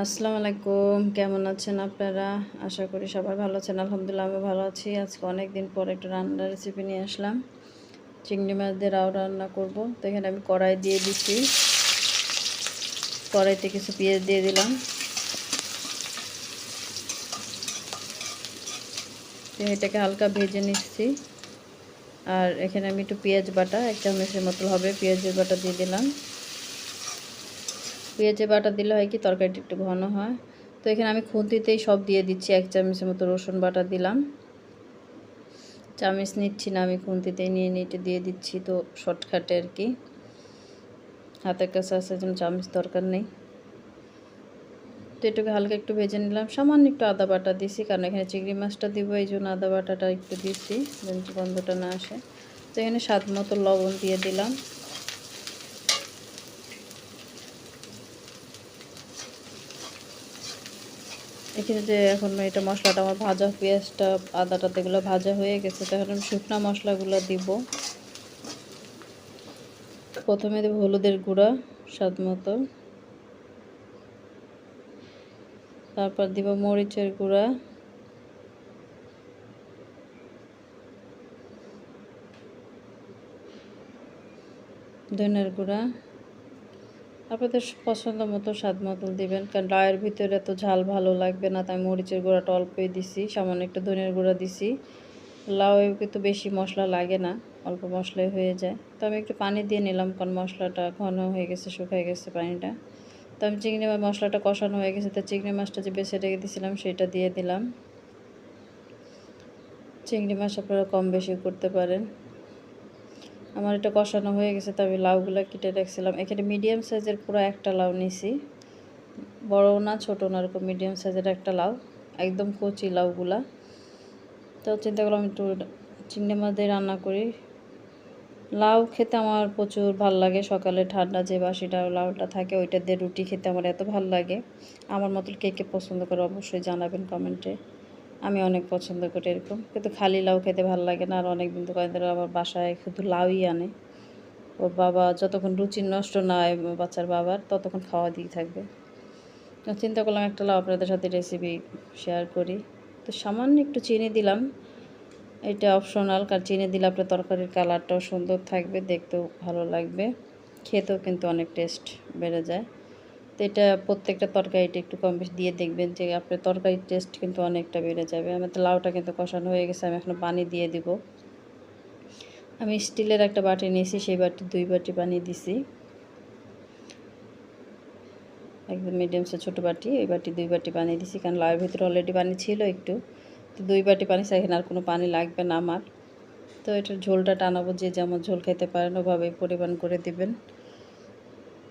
আসসালামু আলাইকুম। কেমন আছেন আপনারা? আশা করি সবাই ভালো আছেন। আলহামদুলিল্লাহ আমি ভালো আছি। আজকে অনেক দিন পর একটু রান্নার রেসিপি নিয়ে আসলাম। চিংড়ি মাছ দিয়ে রাও রান্না করব। তো এখানে আমি কড়াই দিয়ে দিচ্ছি কড়াইতে কিছু পেঁয়াজ দিয়ে দিলাম। এটাকে হালকা ভেজে নিচ্ছি। আর এখানে আমি একটু পেঁয়াজ বাটা, এক চামচের মতো হবে। পেঁয়াজের বাটা দিয়ে দিলাম। পেঁয়াজে বাটা দিলে হয় কি তরকারিটা একটু ঘন হয়। তো এখানে আমি খুন্তিতেই সব দিয়ে দিচ্ছি, এক চামচের মতো রসুন বাটা দিলাম। চামচ নিচ্ছি না, আমি খুন্তিতেই নিয়ে নিতে দিয়ে দিচ্ছি, তো শর্টকাটে আর কি। হাতের কাছে আসার জন্য চামচ দরকার নেই। তো এটাকে হালকা একটু ভেজে নিলাম। সামান্য একটু আদা বাটা দিছি, কারণ এখানে চিংড়ি মাছটা দিব, এই জন্য আদা বাটাটা একটু দিচ্ছি, যেন গন্ধটা না আসে। তো এখানে স্বাদ মতো লবণ দিয়ে দিলাম। এখানে যে এখন এটা মশলাটা, আমার ভাজা পেঁয়াজটা, আদাটা এগুলো ভাজা হয়ে গেছে তখন আমি শুকনো মশলাগুলো দিব। প্রথমে দেব হলুদের গুঁড়া, স্বাদ মতো। তারপর দিব মরিচের গুঁড়া। ধনের গুঁড়া। আপনাদের পছন্দ মতো স্বাদ মতো দিবেন, কারণ ডায়ের ভিতরে তো ঝাল ভালো লাগবে না, তাই মরিচের গুঁড়াটা অল্পই দিছি, সামান্য একটু ধনের গুঁড়া দিছি। লাউ কিন্তু বেশি মশলা লাগে না, অল্প মশলাই হয়ে যায়। তো আমি একটু পানি দিয়ে নিলাম, কারণ মশলাটা ঘন হয়ে গেছে, শুকায় গেছে পানিটা। তো আমি চিংড়ি মাছ মশলাটা কষানো হয়ে গেছে, তো চিংড়ি মাছটা যে বেছে রেখে দিয়েছিলাম সেটা দিয়ে দিলাম। চিংড়ি মাছ আপনারা কম বেশি করতে পারেন। আমার এটা কষানো হয়ে গেছে তো আমি লাউগুলো কেটে রাখছিলাম। এখানে মিডিয়াম সাইজের পুরো একটা লাউ নিছি। বড় না, ছোটো না, এরকম মিডিয়াম সাইজের একটা লাউ। একদম কচি লাউগুলা। তো চিন্তা করলাম একটু চিংড়ি মাছ দিয়ে রান্না করি। লাউ খেতে আমার প্রচুর ভালো লাগে। সকালে ঠান্ডা যে বাসিটা লাউটা থাকে, ওইটা দিয়ে রুটি খেতে আমার এত ভালো লাগে। আমার মতো কে কে পছন্দ করে অবশ্যই জানাবেন কমেন্টে। আমি অনেক পছন্দ করি এরকম। কিন্তু খালি লাউ খেতে ভালো লাগে না। আর অনেক দিন তো কয়েকদিন আবার বাসায় শুধু লাউই আনে। ওর বাবা যতক্ষণ রুচি নষ্ট না হয় বাচ্চার বাবার, ততক্ষণ খাওয়া দিয়ে থাকবে। চিন্তা করলাম একটা লাউ আপনাদের সাথে রেসিপি শেয়ার করি। তো সামান্য একটু চিনি দিলাম। এটা অপশনাল কারণ চিনি দিলে আপনার তরকারির কালারটাও সুন্দর থাকবে, দেখতেও ভালো লাগবে। খেতেও কিন্তু অনেক টেস্ট বেড়ে যায়। তো এটা প্রত্যেকটা তরকারিটা একটু কম বেশি দিয়ে দেখবেন যে আপনার তরকারির টেস্ট কিন্তু অনেকটা বেড়ে যাবে। আমার তো লাউটা কিন্তু কষানো হয়ে গেছে, আমি এখন পানি দিয়ে দিব। আমি স্টিলের একটা বাটি নিয়েছি, সেই বাটি দুই বাটি পানি দিছি। একদম মিডিয়াম সে ছোটো বাটি, ওই বাটি দুই বাটি পানি দিছি, কারণ লাউয়ের ভিতরে অলরেডি পানি ছিল একটু। তো দুই বাটি পানি এখানে আর কোনো পানি লাগবে না আমার। তো এটার ঝোলটা টানাবো, যে যেমন ঝোল খেতে পারেন ওভাবে পরিমাণ করে দিবেন।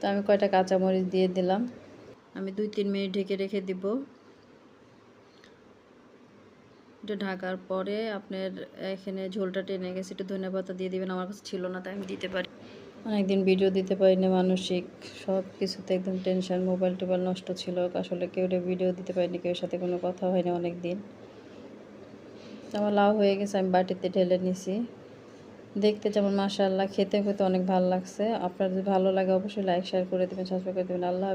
তো আমি কয়টা কাঁচামরিচ দিয়ে দিলাম। আমি দুই তিন মিনিট ঢেকে রেখে দিব। এটা ঢাকার পরে আপনার এখানে ঝোলটা টেনে গেছে, একটু ধনে পাতা দিয়ে দিবেন, আমার কাছে ছিল না, তাই আমি দিতে পারি। অনেকদিন ভিডিও দিতে পারি না মানসিক, সব কিছুতে একদম টেনশন মোবাইল টোবাইল নষ্ট ছিল, আসলে কেউ ভিডিও দিতে পারিনি কেউ সাথে কোনো কথা হয়নি অনেক দিন আমার লাউ হয়ে গেছে, আমি বাটিতে ঢেলে নিছি। দেখতে যেমন মাশাআল্লাহ, খেতে খেতে অনেক ভালো লাগছে। আপনার যদি ভালো লাগে অবশ্যই লাইক শেয়ার করে দেবেন সাবস্ক্রাইব করে দেবেন। আল্লাহ